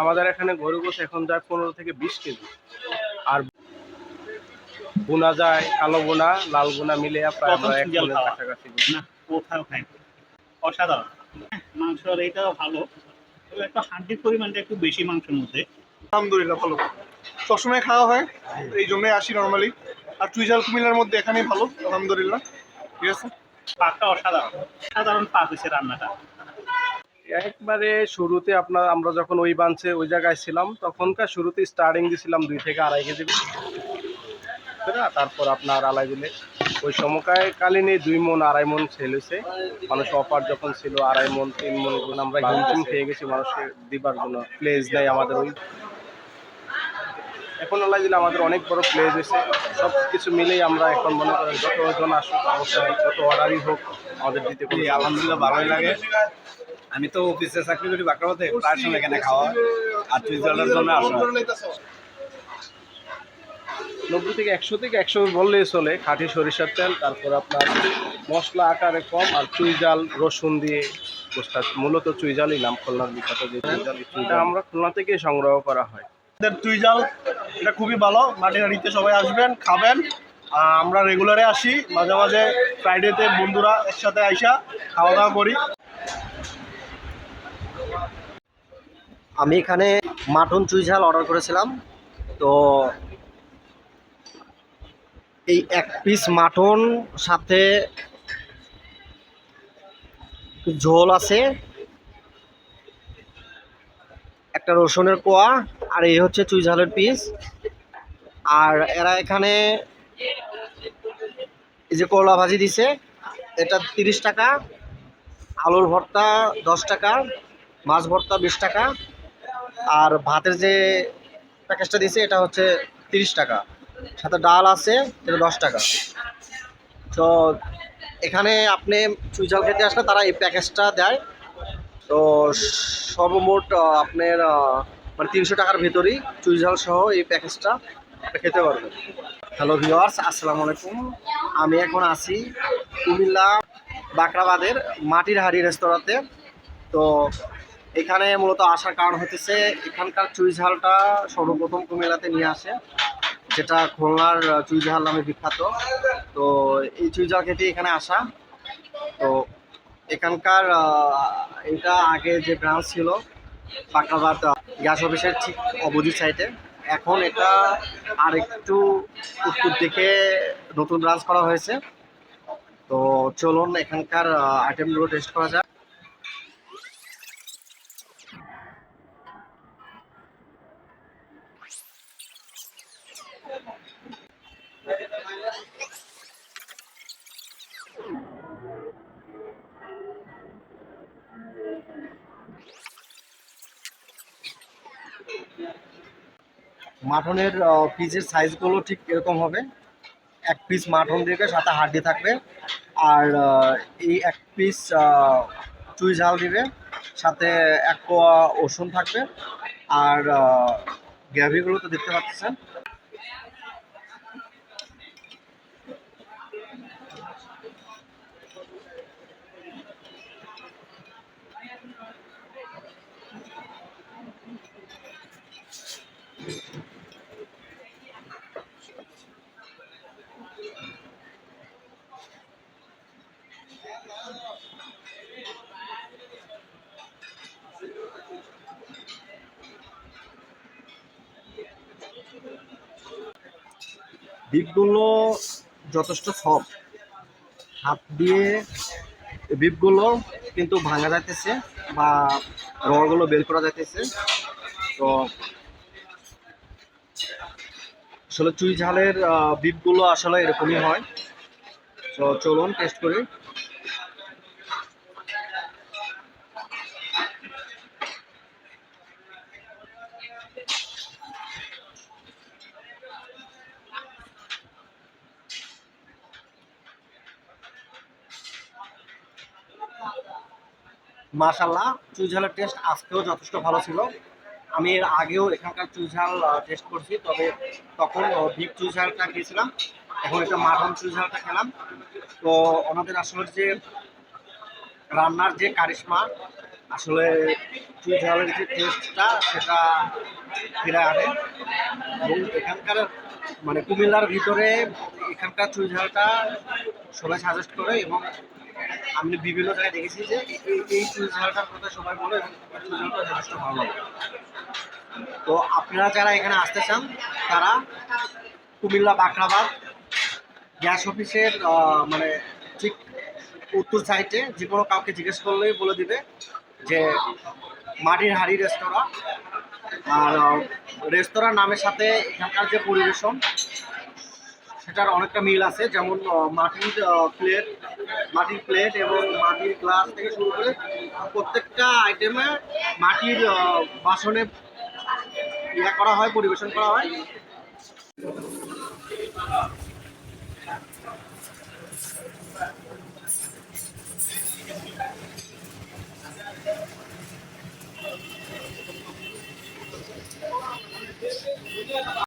আমাদের এখানে গরু গোস এখন যায় পনেরো থেকে বিশ কেজি। আর বোনা যায় কালো বোনা লাল বোনা মিলে প্রায় আমরা এক? কাছাকাছি কোথাও খাই অসাধারণ। মাংসের এইটাও ভালো। তবে একটু হাড্ডির পরিমাণটা একটু বেশি মাংসের মধ্যে। আলহামদুলিল্লাহ ভালো। সবসময় খাওয়া হয় এই জন্যই আসি নর্মালি আর কুমিল্লার মধ্যে এখানেই ভালো আলহামদুলিল্লাহ। ঠিক আছে? পাকটা অসাধারণ। সাধারণ পাক হয়েছে রান্নাটা। একবারে শুরুতে আপনার আমরা যখন ওই বাঞ্চে ওই জায়গায় ছিলাম তখনকার শুরুতে স্টার্টিং দিয়েছিলাম দুই থেকে আড়াই কেজি। তারপর আপনার আড়াই দিলে। ওই সমকায় কালীনে দুই মন আড়াই মন সেল হয়েছে। মানুষ অফার যখন ছিল আড়াই মন তিন মন আমরা হিমচিম খেয়ে গেছি মানুষকে দিবার জন্য। প্লেজ দেয় আমাদের ওই। এখন আল্লাহ দিলে আমাদের অনেক বড় প্লেজ হয়েছে। সব কিছু মিলেই আমরা এখন মনে করেন যত জন আসুক অবশ্যই যত অর্ডারই হোক আমাদের দিতে কোনো আলহামদুলিল্লাহ ভালোই লাগে। আমি তো অফিসে চাকরি করি বাঁকড়াতে প্রায় সময় এখানে খাওয়া আর চুইজালের জন্য আসা। নব্বই থেকে একশো থেকে একশো বললেই চলে খাঁটি সরিষার তেল তারপর আপনার মশলা আকারে কম আর চুইজাল রসুন দিয়ে গোষ্ঠা মূলত চুইজালই নাম খুলনার বিখ্যাত যে চুইজাল আমরা খুলনা থেকে সংগ্রহ করা হয়। চুইঝাল এটা খুবই ভালো মাটির হাঁড়িতে সবাই আসবেন খাবেন। আর আমরা রেগুলারে আসি মাঝে মাঝে ফ্রাইডেতে বন্ধুরা একসাথে আইসা খাওয়া দাওয়া করি। আমি এখানে মাটন চুই ঝাল অর্ডার করেছিলাম। তো এই এক পিস মাটন, সাথে ঝোল আছে। একটা রসুনের কোয়া আর এই হচ্ছে চুই ঝালের পিস আর এরা এখানে এই যে করলা ভাজি দিছে, এটা তিরিশ টাকা, আলুর ভর্তা দশ টাকা, মাছ ভর্তা বিশ টাকা। আর ভাতের যে প্যাকেজটা দিয়েছে, এটা হচ্ছে তিরিশ টাকা। সাথে ডাল আছে, এটা দশ টাকা। তো এখানে আপনি চুইঝাল খেতে আসলে তারা এই প্যাকেজটা দেয়। তো সর্বমোট আপনার মানে তিনশো টাকার ভেতরেই চুইঝাল সহ এই প্যাকেজটা খেতে পারবেন। হ্যালো ভিওয়ার্স আসসালামু আলাইকুম। আমি এখন আছি কুমিল্লা বাকরাবাদের মাটির হাড়ি রেস্তোরাঁতে। তো এখানে মূলত আসার কারণ হতেছে এখানকার চুই ঝালটা সর্বপ্রথম কুমিল্লাতে নিয়ে আসে যেটা খুলনার আহ, চুই ঝাল নামে বিখ্যাত। তো এই চুই ঝাল খেতে এখানে আসা। তো এখানকার এটা আগে যে ব্রাঞ্চ ছিল আহ, গ্যাস অফিসের ঠিক অবধি সাইডে। এখন এটা আর একটু উত্তর দিকে নতুন ব্রাঞ্চ করা হয়েছে। তো চলুন এখানকার আইটেমগুলো টেস্ট করা যাক। মাটনের পিসের সাইজগুলো ঠিক এরকম হবে। এক পিস মাটন দিবে সাথে হাড্ডি থাকবে। আর এই এক পিস চুই ঝাল দিবে। সাথে এক কোয়া রসুন থাকবে। আর গ্রেভিগুলো তো দেখতে পাচ্ছেন। বিপগুলো যথেষ্ট সফট। হাত দিয়ে বিপগুলো কিন্তু ভাঙা যাইতেছে বা রগুলো বের করা যাইতেছে। তো আসলে চুই ঝালের বিপগুলো আসলে এরকমই হয়। তো চলুন টেস্ট করি। মাশাল্লাহ চুই ঝালের টেস্ট আজকেও যথেষ্ট ভালো ছিল। আমি এর আগেও এখানকার চুই ঝাল টেস্ট করছি, তবে তখন বিগ চুই ঝালটা খেয়েছিলাম। এখন এটা মাটন চুই ঝালটা খেলাম। তো ওনাদের আসলে যে রান্নার যে কারিশমা, আসলে চুই ঝালের যে টেস্টটা সেটা ফিরে আনে। এবং এখানকার মানে কুমিল্লার ভিতরে এখানকার চুই ঝালটা সবাই সাজেস্ট করে এবং আমি বিভিন্ন জায়গায় দেখেছি যে এই এই ঝালটার কথা সবাই বলে এবং চুই ঝালটা যথেষ্ট ভালো লাগে। তো আপনারা যারা এখানে আসতে চান তারা কুমিল্লা বাখরাবাদ গ্যাস অফিসের মানে ঠিক উত্তর সাইডে যে কোনো কাউকে জিজ্ঞেস করলেই বলে দিবে যে মাটির হাড়ি রেস্তোরাঁ। আর আহ, রেস্তোরাঁর নামের সাথে এখানকার যে পরিবেশন সেটার অনেকটা মিল আছে, যেমন মাটির প্লেট মাটির প্লেট এবং মাটির গ্লাস থেকে শুরু করে প্রত্যেকটা আইটেমে মাটির বাসনে ইয়া করা হয়, পরিবেশন করা হয়।